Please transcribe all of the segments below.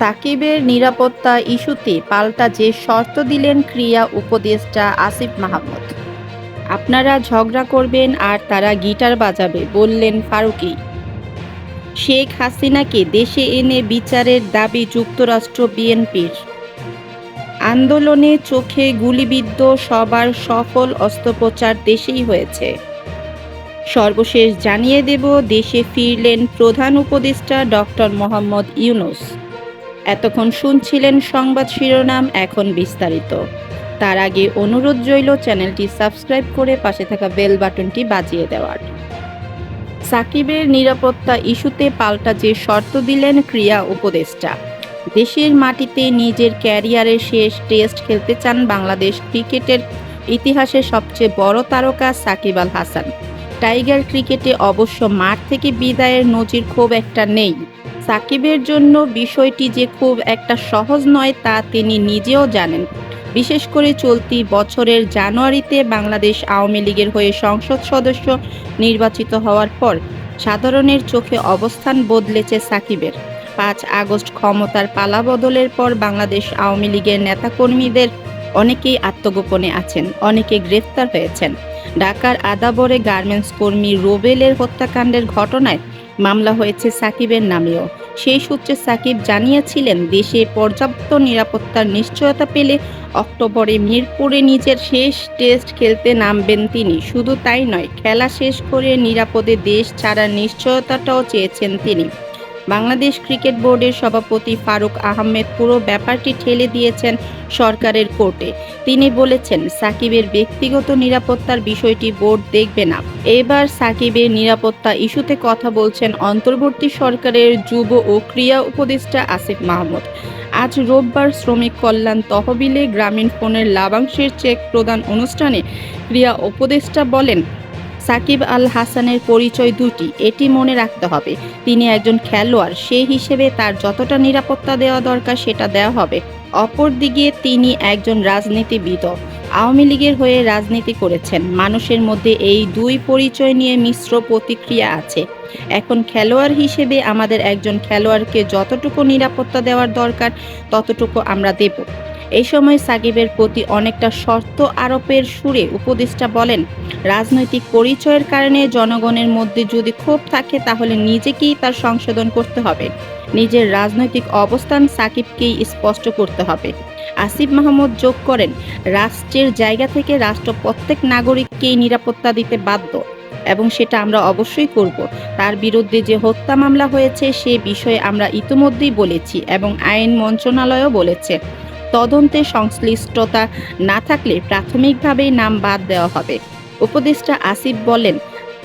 সাকিবের নিরাপত্তা ইস্যুতে পাল্টা যে শর্ত দিলেন ক্রিয়া উপদেষ্টা আসিফ মাহমুদ। আপনারা ঝগড়া করবেন আর তারা গিটার বাজাবে, বললেন ফারুকী। শেখ হাসিনাকে দেশে এনে বিচারের দাবি যুক্তরাষ্ট্র বিএনপির। আন্দোলনে চোখে গুলিবিদ্ধ সবার সফল অস্ত্রোপচার দেশেই হয়েছে। সর্বশেষ জানিয়ে দেব, দেশে ফিরলেন প্রধান উপদেষ্টা ডক্টর মোহাম্মদ ইউনুস। এতক্ষণ শুনছিলেন সংবাদ শিরোনাম, এখন বিস্তারিত। তার আগে অনুরোধ রইল চ্যানেলটি সাবস্ক্রাইব করে পাশে থাকা বেল বাটনটি বাজিয়ে দেওয়ার। সাকিবের নিরাপত্তা ইস্যুতে পাল্টা যে শর্ত দিলেন ক্রিয়া উপদেষ্টা। দেশের মাটিতে নিজের ক্যারিয়ারের শেষ টেস্ট খেলতে চান বাংলাদেশ ক্রিকেটের ইতিহাসের সবচেয়ে বড় তারকা সাকিব আল হাসান। টাইগার ক্রিকেটে অবশ্য মাঠ থেকে বিদায়ের নজির খুব একটা নেই। সাকিবের জন্য বিষয়টি যে খুব একটা সহজ নয় তা তিনি নিজেও জানেন। বিশেষ করে চলতি বছরের জানুয়ারিতে বাংলাদেশ আওয়ামী লীগের হয়ে সংসদ সদস্য নির্বাচিত হওয়ার পর সাধারণের চোখে অবস্থান বদলেছে সাকিবের। পাঁচ আগস্ট ক্ষমতার পালাবদলের পর বাংলাদেশ আওয়ামী লীগের নেতাকর্মীদের অনেকেই আত্মগোপনে আছেন, অনেকে গ্রেফতার হয়েছেন। ঢাকার আদাবরে গার্মেন্টস কর্মী রোবেলের হত্যাকাণ্ডের ঘটনায় মামলা হয়েছে সাকিবের নামেও। সেই সূত্রে সাকিব জানিয়েছিলেন, দেশে পর্যাপ্ত নিরাপত্তার নিশ্চয়তা পেলে অক্টোবরে মিরপুরে নিজের শেষ টেস্ট খেলতে নামবেন তিনি। শুধু তাই নয়, খেলা শেষ করে নিরাপদে দেশ ছাড়ার নিশ্চয়তাটাও চেয়েছেন তিনি। বাংলাদেশ ক্রিকেট বোর্ডের সভাপতি ফারুক আহমেদ পুরো ব্যাপারটি ঠেলে দিয়েছেন সরকারের কোর্টে। তিনি বলেছেন, সাকিবের ব্যক্তিগত নিরাপত্তার বিষয়টি বোর্ড দেখবে না। এবার সাকিবের নিরাপত্তা ইস্যুতে কথা বলছেন অন্তর্বর্তী সরকারের যুব ও ক্রীড়া উপদেষ্টা আসিফ মাহমুদ। আজ রোববার শ্রমিক কল্যাণ তহবিলে গ্রামীণ ফোনের লাভাংশের চেক প্রদান অনুষ্ঠানে ক্রিয়া উপদেষ্টা বলেন সাকিব আল হাসানের পরিচয় দুটি, এটি মনে রাখতে হবে। তিনি একজন খেলোয়াড় সেই হিসেবে তার যতটা নিরাপত্তা দেওয়া দরকার সেটা দেওয়া হবে। অপরদিকে তিনি একজন রাজনীতিবিদ। আওয়ামী লীগের হয়ে রাজনীতি করেছেন। মানুষের মধ্যে এই দুই পরিচয় নিয়ে মিশ্র প্রতিক্রিয়া আছে। এখন খেলোয়াড় হিসেবে আমাদের একজন খেলোয়াড়কে যতটুকু নিরাপত্তা দেওয়ার দরকার, ততটুকু আমরা দেব। এই সময় সাকিবের প্রতি অনেকটা শর্ত আরোপের সুরে উপদেষ্টা বলেন, রাজনৈতিক পরিচয়ের কারণে জনগণের মধ্যে যদি ক্ষোভ থাকে তাহলে নিজেকেই তার সংশোধন করতে হবে। নিজের রাজনৈতিক অবস্থান সাকিবকেই স্পষ্ট করতে হবে। আসিফ মাহমুদ যোগ করেন, রাষ্ট্রের জায়গা থেকে রাষ্ট্র প্রত্যেক নাগরিককেই নিরাপত্তা দিতে বাধ্য এবং সেটা আমরা অবশ্যই করব। তার বিরুদ্ধে যে হত্যা মামলা হয়েছে সে বিষয়ে আমরা ইতিমধ্যেই বলেছি এবং আইন মন্ত্রণালয়ও বলেছে। তদন্তে সংশ্লিষ্টতা না থাকলে প্রাথমিকভাবেই নাম বাদ দেওয়া হবে। উপদেষ্টা আসিফ বলেন,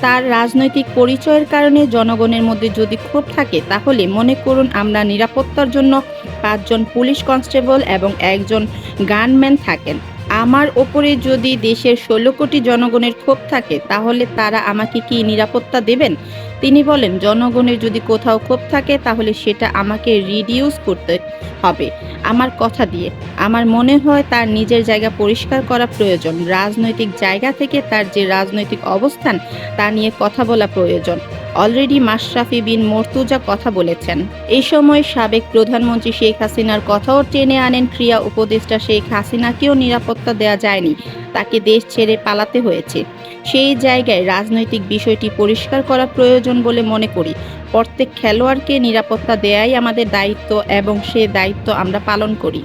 তার রাজনৈতিক পরিচয়ের কারণে জনগণের মধ্যে যদি ক্ষোভ থাকে, তাহলে মনে করুন আমরা নিরাপত্তার জন্য পাঁচজন পুলিশ কনস্টেবল এবং একজন গানম্যান থাকেন। আমার ওপরে যদি দেশের ষোলো কোটি জনগণের ক্ষোভ থাকে, তাহলে তারা আমাকে কি নিরাপত্তা দেবেন? তিনি বলেন, জনগণের যদি কোথাও ক্ষোভ থাকে, তাহলে সেটা আমাকে রিডিউস করতে হবে। আমার কথা দিয়ে, আমার মনে হয় তার নিজের জায়গা পরিষ্কার করা প্রয়োজন। রাজনৈতিক জায়গা থেকে তার যে রাজনৈতিক অবস্থান, তা নিয়ে কথা বলা প্রয়োজন। অলরেডি মাশরাফি বিন মর্তুজা কথা বলেছেন। এই সময় সাবেক প্রধানমন্ত্রী শেখ হাসিনার কথাও টেনে আনেন ক্রিয়া উপদেষ্টা শেখ হাসিনাকেও নিরাপত্তা দেওয়া যায়নি, তাকে দেশ ছেড়ে পালাতে হয়েছে। সেই জায়গায় রাজনৈতিক বিষয়টি পরিষ্কার করা প্রয়োজন বলে মনে করি। প্রত্যেক খেলোয়াড়কে নিরাপত্তা দেয়াই আমাদের দায়িত্ব এবং সে দায়িত্ব আমরা পালন করি।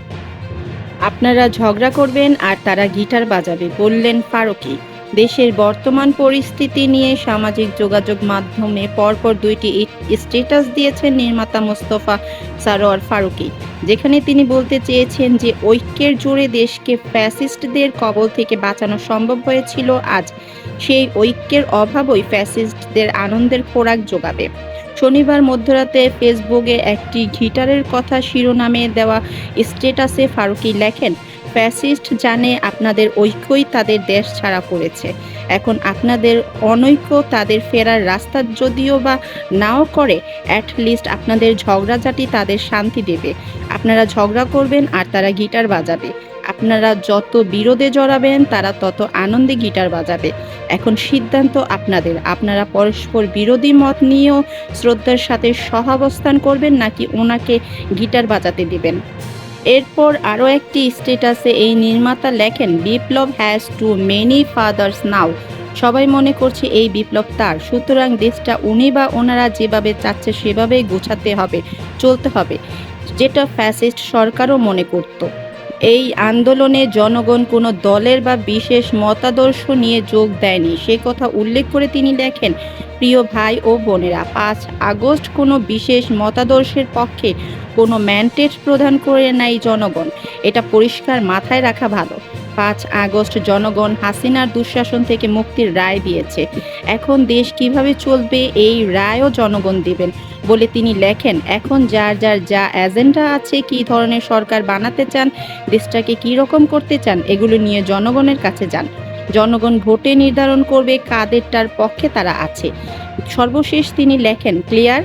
আপনারা ঝগড়া করবেন আর তারা গিটার বাজাবে, বললেন ফারুকী। দেশের বর্তমান পরিস্থিতি নিয়ে সামাজিক যোগাযোগ মাধ্যমে পরপর দুইটি স্ট্যাটাস দিয়েছেন নির্মাতা মোস্তফা সারোয়ার ফারুকি, যেখানে তিনি বলতে চেয়েছেন যে ঐক্যের জোরে দেশকে ফ্যাসিস্টদের কবল থেকে বাঁচানো সম্ভব হয়েছিল আজ। সেই ঐক্যের অভাবই ফ্যাসিস্টদের আনন্দের খোরাক যোগাবে। শনিবার মধ্যরাতে ফেসবুকে একটি গিটারের কথা শিরোনামে দেওয়া স্ট্যাটাসে ফারুকি লেখেন ফ্যাসিস্ট জানে আপনাদের ঐক্যই তাদের দেশ ছাড়া করেছে এখন আপনাদের অনৈক্য তাদের ফেরার রাস্তা যদিও বা নাও করে অ্যাটলিস্ট আপনাদের ঝগড়াঝাটি তাদের শান্তি দেবে। আপনারা ঝগড়া করবেন আর তারা গিটার বাজাবে। আপনারা যত বিরোধে জড়াবেন, তারা তত আনন্দে গিটার বাজাবে। এখন সিদ্ধান্ত আপনাদের। আপনারা পরস্পর বিরোধী মত নিয়েও শ্রদ্ধার সাথে সহাবস্থান করবেন নাকি ওনাকে গিটার বাজাতে দিবেন? এরপর আরও একটি স্টেটাসে এই নির্মাতা লেখেন, biplob has too many fathers now সবাই মনে করছে এই বিপ্লব তার। সুতরাং দেশটা উনি বা ওনারা যেভাবে চাচ্ছে সেভাবেই গোছাতে হবে, চলতে হবে, যেটা ফ্যাসিস্ট সরকারও মনে করত। এই আন্দোলনে জনগণ কোনো দলের বা বিশেষ মতাদর্শ নিয়ে যোগ দেয়নি। সে কথা উল্লেখ করে তিনি লেখেন প্রিয় ভাই ও বোনেরা, পাঁচ আগস্ট কোনো বিশেষ মতাদর্শের পক্ষে কোনো ম্যান্ডেট প্রদান করে নাই জনগণ। এটা পরিষ্কার মাথায় রাখা ভালো। পাঁচ আগস্ট জনগণ হাসিনার দুঃশাসন থেকে মুক্তির রায় দিয়েছে। এখন দেশ কীভাবে চলবে এই রায়ও জনগণ দেবেন বলে তিনি লেখেন। এখন যার যার যা এজেন্ডা আছে, কী ধরনের সরকার বানাতে চান, দেশটাকে কী রকম করতে চান, এগুলো নিয়ে জনগণের কাছে যান। জনগণ ভোটে নির্ধারণ করবে কাদেরটার পক্ষে তারা আছে। সর্বশেষ তিনি লেখেন, ক্লিয়ার।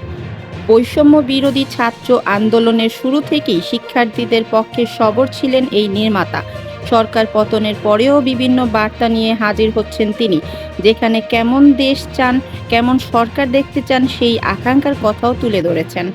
বৈষম্য বিরোধী ছাত্র আন্দোলনের শুরু থেকেই শিক্ষার্থীদের পক্ষে সবর ছিলেন এই নির্মাতা। সরকার পতনের পরেও বিভিন্ন বার্তা নিয়ে হাজির হচ্ছেন তিনি। যেখানে কেমন দেশ চান, কেমন সরকার দেখতে চান, সেই আকাঙ্ক্ষার কথাও তুলে ধরেছেন।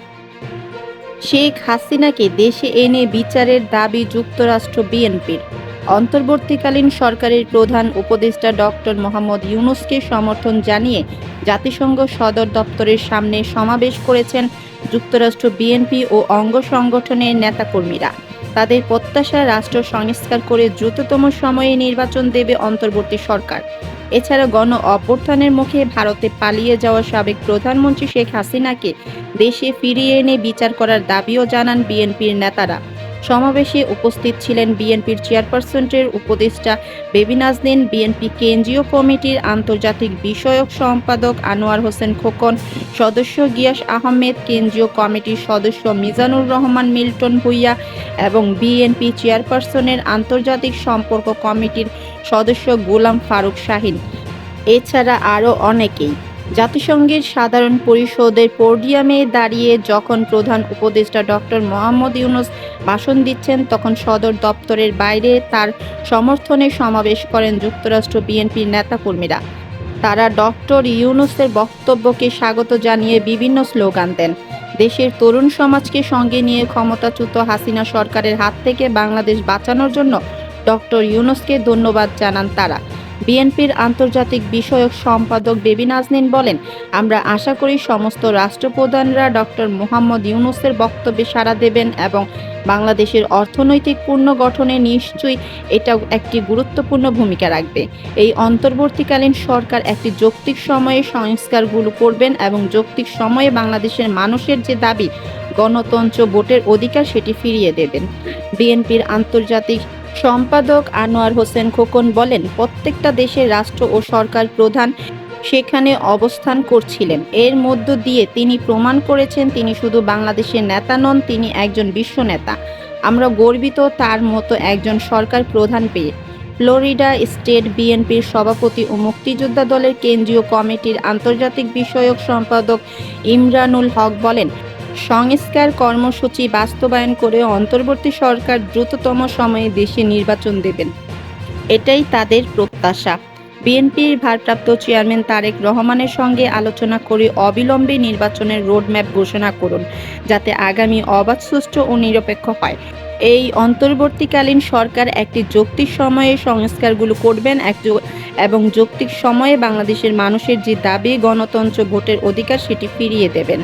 শেখ হাসিনাকে দেশে এনে বিচারের দাবি যুক্তরাষ্ট্র বিএনপির। অন্তর্বর্তীকালীন সরকারের প্রধান উপদেষ্টা ডক্টর মোহাম্মদ ইউনুসকে সমর্থন জানিয়ে জাতিসংঘ সদর দপ্তরের সামনে সমাবেশ করেছেন যুক্তরাষ্ট্র বিএনপি ও অঙ্গ সংগঠনের নেতাকর্মীরা। তাদের প্রত্যাশা রাষ্ট্র সংস্কার করে দ্রুততম সময়ে নির্বাচন দেবে অন্তর্বর্তী সরকার। এছাড়া গণ অভ্যর্থনের মুখে ভারতে পালিয়ে যাওয়া সাবেক প্রধানমন্ত্রী শেখ হাসিনাকে দেশে ফিরিয়ে এনে বিচার করার দাবিও জানান বিএনপির নেতারা। সমাবেশে উপস্থিত ছিলেন বিএনপির চেয়ারপারসনের উপদেষ্টা বেবি নাজদিন বিএনপি কেন্দ্রীয় কমিটির আন্তর্জাতিক বিষয়ক সম্পাদক আনোয়ার হোসেন খোকন, সদস্য গিয়াস আহমেদ, কেন্দ্রীয় কমিটির সদস্য মিজানুর রহমান মিল্টন ভুইয়া এবং বিএনপি চেয়ারপারসনের আন্তর্জাতিক সম্পর্ক কমিটির সদস্য গোলাম ফারুক শাহিন। এছাড়া আরও অনেকেই জাতিসংঘের সাধারণ পরিষদের পোডিয়ামে দাঁড়িয়ে যখন প্রধান উপদেষ্টা ডক্টর মোহাম্মদ ইউনুস ভাষণ দিচ্ছেন, তখন সদর দপ্তরের বাইরে তার সমর্থনে সমাবেশ করেন যুক্তরাষ্ট্র বিএনপির নেতাকর্মীরা। তারা ডক্টর ইউনুসের বক্তব্যকে স্বাগত জানিয়ে বিভিন্ন স্লোগান দেন। দেশের তরুণ সমাজকে সঙ্গে নিয়ে ক্ষমতাচ্যুত হাসিনা সরকারের হাত থেকে বাংলাদেশ বাঁচানোর জন্য ডক্টর ইউনুসকে ধন্যবাদ জানান তারা। বিএনপির আন্তর্জাতিক বিষয়ক সম্পাদক বেবি নাজনীন বলেন, আমরা আশা করি সমস্ত রাষ্ট্রপ্রধানরা ডক্টর মোহাম্মদ ইউনুসের বক্তব্যে সাড়া দেবেন এবং বাংলাদেশের অর্থনৈতিক পুনর্গঠনে নিশ্চয়ই এটা একটি গুরুত্বপূর্ণ ভূমিকা রাখবে। এই অন্তর্বর্তীকালীন সরকার একটি যৌক্তিক সময়ে সংস্কারগুলো করবেন এবং যৌক্তিক সময়ে বাংলাদেশের মানুষের যে দাবি, গণতন্ত্র ভোটের অধিকার সেটি ফিরিয়ে দেবেন। বিএনপির আন্তর্জাতিক সম্পাদক আনোয়ার হোসেন খোকন বলেন, প্রত্যেকটা দেশের রাষ্ট্র ও সরকার প্রধান সেখানে অবস্থান করছিলেন। এর মধ্য দিয়ে তিনি প্রমাণ করেছেন, তিনি শুধু বাংলাদেশের নেতা নন, তিনি একজন বিশ্ব নেতা। আমরা গর্বিত তার মতো একজন সরকার প্রধান পেয়ে। ফ্লোরিডা স্টেট বিএনপির সভাপতি ও মুক্তিযোদ্ধা দলের কেন্দ্রীয় কমিটির আন্তর্জাতিক বিষয়ক সম্পাদক ইমরানুল হক বলেন সংস্কার কর্মসূচি বাস্তবায়ন করে অন্তর্বর্তী সরকার দ্রুততম সময়ে দেশে নির্বাচন দেবেন। এটাই তাদের প্রত্যাশা। বিএনপির ভারপ্রাপ্ত চেয়ারম্যান তারেক রহমানের সঙ্গে আলোচনা করে অবিলম্বে নির্বাচনের রোডম্যাপ ঘোষণা করুন, যাতে আগামী অবাধ সুষ্ঠু ও নিরপেক্ষ হয়। এই অন্তর্বর্তীকালীন সরকার একটি যৌক্তিক সময়ে সংস্কারগুলো করবেন, এক এবং যৌক্তিক সময়ে বাংলাদেশের মানুষের যে দাবি, গণতন্ত্র, ভোটের অধিকার, সেটি ফিরিয়ে দেবেন।